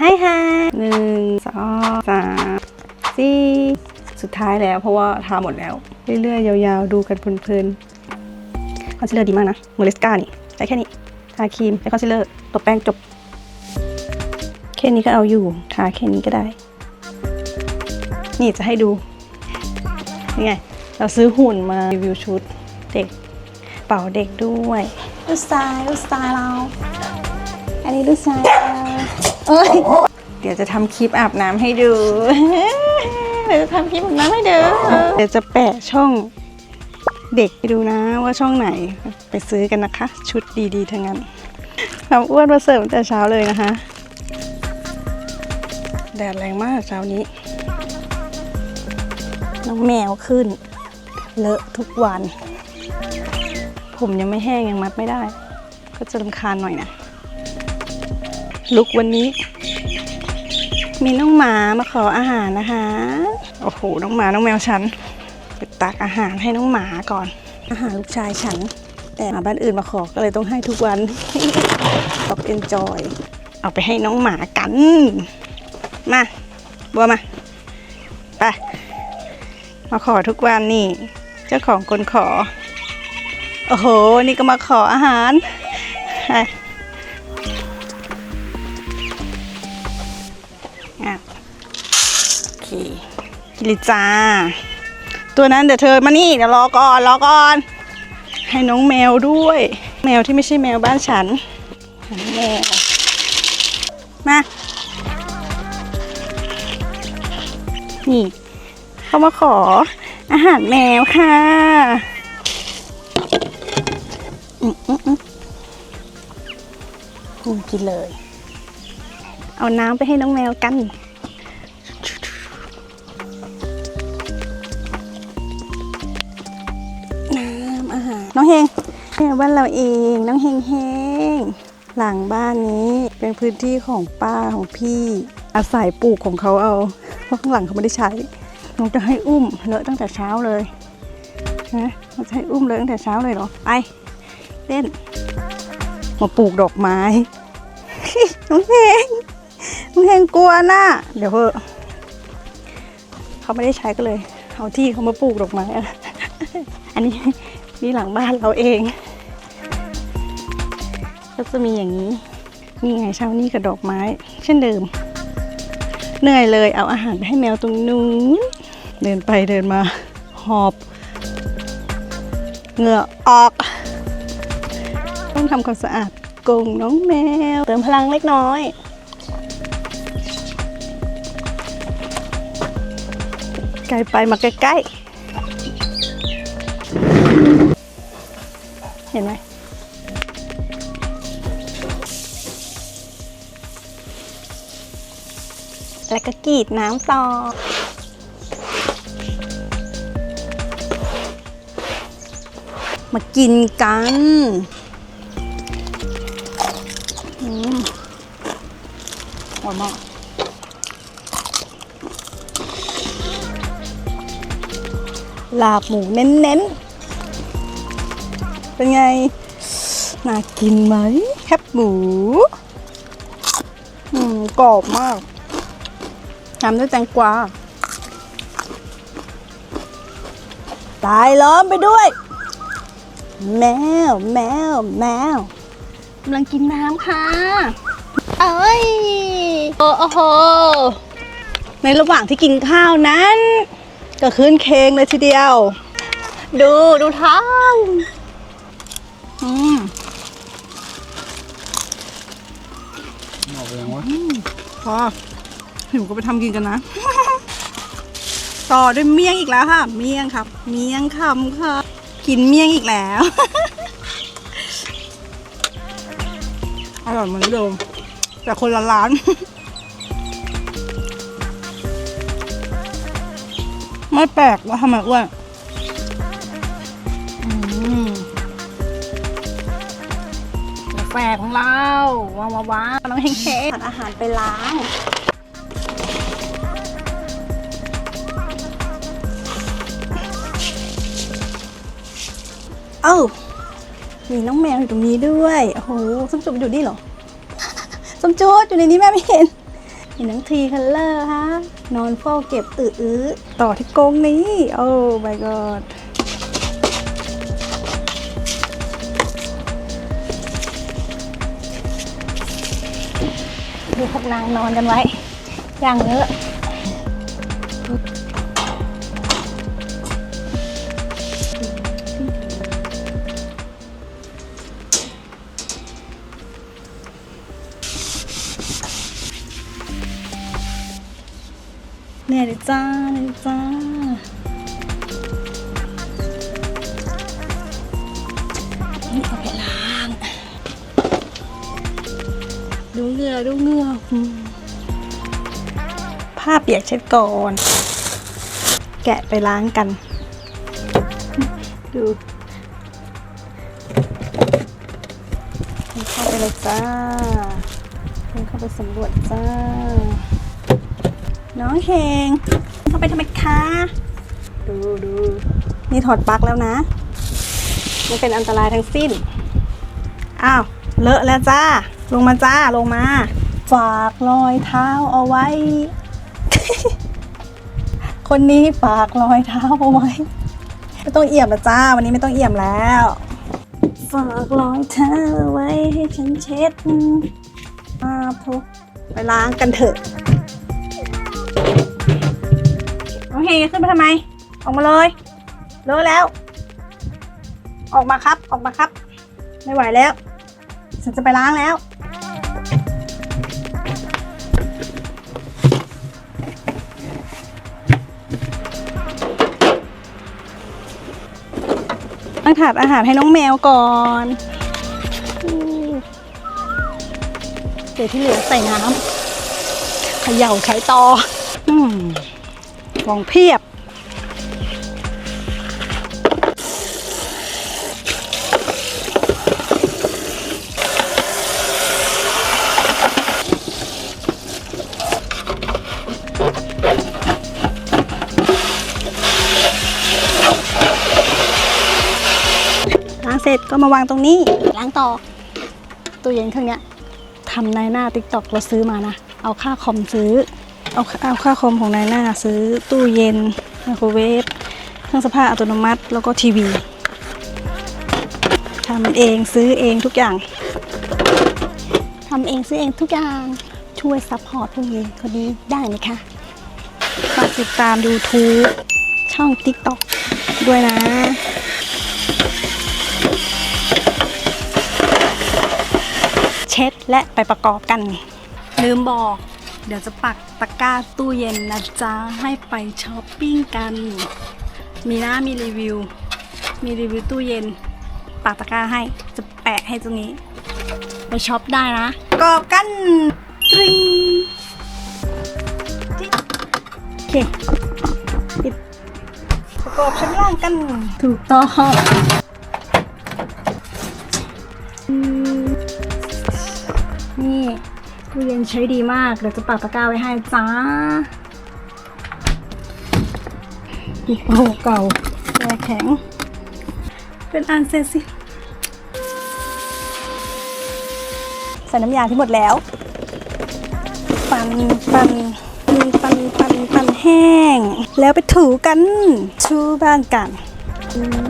ให้ค่ะหนึ่งสองสามสี่สุดท้ายแล้วเพราะว่าทาหมดแล้ว เรื่อยๆ ยาวๆ ดูกันเพลินๆคอนซีลเลอร์ดีมากนะเมลิสกานี่ใช้แค่นี้ ทาครีมใช้คอนซีลเลอร์ตบแป้งจบ แค่นี้ก็เอาอยู่ ทาแค่นี้ก็ได้ นี่จะให้ดูนี่ไง เราซื้อหุ่นมารีวิวชุดเด็กเป่าเด็กด้วยดูสไตล์ดูสไตล์เรา อันนี้ดูสไตล์เรา เอ้ยเดี๋ยวจะทำคลิปอาบน้ำให้ดู เดี๋ยวจะทำคลิปอาบน้ำให้ดูเดี๋ยวจะแปะช่องเด็กไปดูนะว่าช่องไหนไปซื้อกันนะคะ ชุดดีๆทั้งนั้นทำอ้วนมาเสิร์ฟตั้งแต่เช้าเลยนะคะ แดดแรงมากเช้านี้ น้องแมวขึ้น เลอะทุกวัน ผมยังไม่แห้งยังมัดไม่ได้ ก็จะรำคาญหน่อยนะ ลุกวันนี้ มีน้องหมามาขออาหารนะคะ โอ้โห น้องหมา น้องแมวฉัน ไปตักอาหารให้น้องหมาก่อน อาหารลูกชายฉัน แต่หมาบ้านอื่นมาขอก็เลยต้องให้ทุกวันบอกเอนจอย เอาไปให้น้องหมากัน มา บัวมา ไป มาขอทุกวันนี่ เจ้าของคนขอ โอ้โห นี่ก็มาขออาหาร เลยจ้า ตัวนั้นเดี๋ยวเธอมานี่เดี๋ยวรอก่อนรอก่อน ให้น้องแมวด้วย แมวที่ไม่ใช่แมวบ้านฉันแมวมานี่เขามาขออาหารแมวค่ะอืมอืมอืมอืมกินเลย เอาน้ำไปให้น้องแมวกัน น้องเฮงบ้านเราเองน้องเฮงเฮงหลังบ้านนี้เป็นพื้นที่ของป้าของพี่อาศัยปลูกของเขาเอา เพราะข้างหลังเขาไม่ได้ใช้น้องจะให้อุ้มเลอะตั้งแต่เช้าเลยนะเราจะให้อุ้มเลอะตั้งแต่เช้าเลยเหรอไปเล่นมาปลูกดอกไม้น้องเพลงน้องเพลงกลัวน่ะเดี๋ยวเถอะเขาไม่ได้ใช้ก็เลยเอาที่เขามาปลูกดอกไม้อะอันนี้ นี่หลังบ้านเราเอง ก็จะมีอย่างนี้ นี่ไงเช้านี้กับดอกไม้ เช่นเดิม เหนื่อยเลยเอาอาหารไปให้แมวตรงนู้น เดินไปเดินมาหอบ เหงื่อออก ต้องทำความสะอาดกรงน้องแมว เติมพลังเล็กน้อยไกลไปมาใกล้ๆ ห็นไหมแล้วก็กรีดน้ำต่อ มากินกันอืมอร่อยมากลาบหมูเน้นๆ เป็นไง น่ากินไหมแคบหมูอืมกรอบมากทำด้วยแตงกวาตายล้อมไปด้วย แมว แมว แมวกำลังกินน้ำค่ะ เอ้ย โอ้โห ในระหว่างที่กินข้าวนั้น ก็คืนเคงเลยทีเดียว ดูดูท้อง อืมออกไปยังวะพอหิวก็ไปทำกินกันนะ ต่อด้วยเมี่ยงอีกแล้วค่ะ เมี่ยงครับ เมี่ยงคำค่ะ กินเมี่ยงอีกแล้ว อร่อยเหมือนเดิม แต่คนละร้านไม่แปลกว่าทำไมอ้วน กาแฟของเราว้าวว้าวว้าวน้องเฮงเฮงอาหารไปล้างเอ้ามีน้องแมวอยู่ตรงนี้ด้วยโอ้โหส้มจุดอยู่นี่เหรอส้มจุดอยู่ในนี้แม่ไม่เห็นเห็นหนังทีคัลเลอร์ฮะนอนเฝ้าเก็บอื้อๆต่อที่กรงนี้ โอ้ my god ดูพวกนางนอนกันไว้ อย่างเยอะเนี่ยเลยจ้าเนี่ยจ้า งื่อดูเงื่อผ้าเปียกเช็ดก่อน แกะไปล้างกัน ดูเข้าไปเลยจ้าเข้าไปสำรวจจ้า น้องเฮงเข้าไปทำไมคะ ดูดูนี่ถอดปลั๊กแล้วนะไมันเป็นอันตรายทั้งสิ้น อ้าว เลอะแล้วจ้า ลงมาจ้าลงมา ฝากรอยเท้าเอาไว้ คนนี้ฝากรอยเท้าเอาไว้ ไม่ต้องเอี่ยมล้วจ้า วันนี้ไม่ต้องเอี่ยมแล้ว ฝากรอยเท้าเอาไว้ให้ฉันเช็ดมาพกไปล้างกันเถอะน้อเฮขึ้นมาทำไม ออกมาเลยเลอะแล้ว ออกมาครับออกมาครับ ไม่ไหวแล้ว ฉันจะไปล้างแล้วตั้งถาดอาหารให้น้องแมวก่อน เดี๋ยวที่เหลือใส่น้ำเขย่าใช้ต่อ อืมของเพียบ เสร็จก็มาวางตรงนี้ล้างต่อตู้เย็นเครื่องเนี้ยทำนายหน้าติ๊กตอกเราซื้อมานะ เอาค่าคอมซื้อ เอาเอาค่าคอมของนายหน้าซื้อตู้เย็นไมโครเวฟเครื่องซักผ้าอัตโนมัติ แล้วก็ทีวีทำเองซื้อเองทุกอย่างทำเองซื้อเองทุกอย่างช่วยซัพพอร์ตพวกนี้คนนี้ได้ไหมคะฝากติดตาม YouTube ช่อง TikTok ด้วยนะ ช็ดและไปประกอบกัน ลืมบอก เดี๋ยวจะปักตะกร้าตู้เย็นนะจ๊ะ ให้ไปช้อปปิ้งกัน มีหน้ามีรีวิว มีรีวิวตู้เย็น ปักตะกร้าให้จะแปะให้ตรงนี้ ไปช็อปได้นะประกอบกันตริงโอเคปิดประกอบชั้นล่างกัน ถูกต้อง นี่ตู้เย็นใช้ดีมาก เดี๋ยวจะปักตะกร้าไว้ให้จ้าอีกโอ้เก่าแช่แข็ง เป็นอันเสร็จสิ ใส่น้ำยาที่หมดแล้ว ปั่นปั่นปั่นปั่นปั่นแห้ง แล้วไปถูกันถูบ้านกันอืม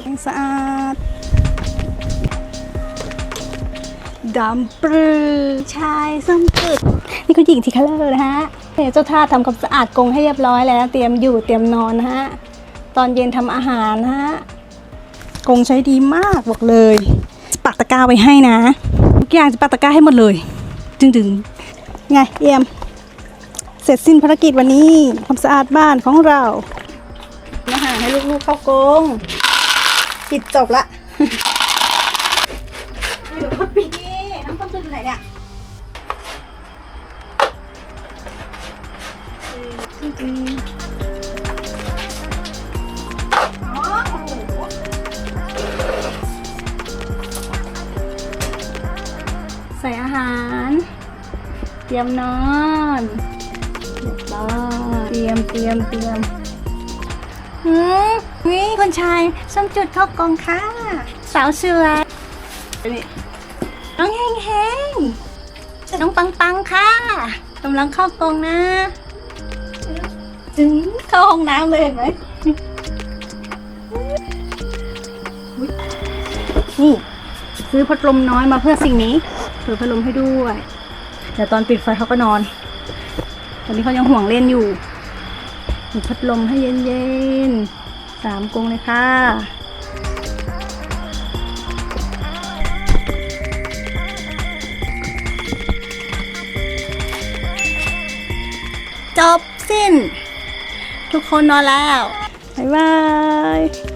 ให้สะอาด ดำปรือ ชายส้มกึดนี่ก็หญิงที่คัลเลอร์นะฮะเนี่ยเจ้าท่าทำความสะอาดกรงให้เรียบร้อยแล้ว เตรียมอยู่เตรียมนอนนะฮะ ตอนเย็นทำอาหารนะฮะกรงใช้ดีมากบอกเลย ปักตะกร้าไว้ให้นะทุกอย่างจะปักตะกร้าให้หมดเลยจึงๆไงเอี่ยม เสร็จสิ้นภารกิจวันนี้ความสะอาดบ้านของเราอาหารให้ลูกๆเข้ากรงปิดจบละาหารเตรียมนอนเรียบร้อยเตรียมเตรียมเตรียมหืมนี่คุณชายส้มจุดเข้ากองค่ะ สาวเชือนี่น้องแห้งแห้งๆน้องปังปังค่ะกำลังเข้ากรงนะถึงเข้าห้องน้ำเลยเห็นไหมอุ๊ยนี่ซื้อพัดลมน้อยมาเพื่อสิ่งนี้ เปิดพัดลมให้ด้วยเดี๋ยวตอนปิดไฟเขาก็นอน ตอนนี้เขายังห่วงเล่นอยู่มีพัดลมให้เย็นๆสามกรงเลยค่ะจบสิ้น ทุกคนนอนแล้ว บ๊ายบาย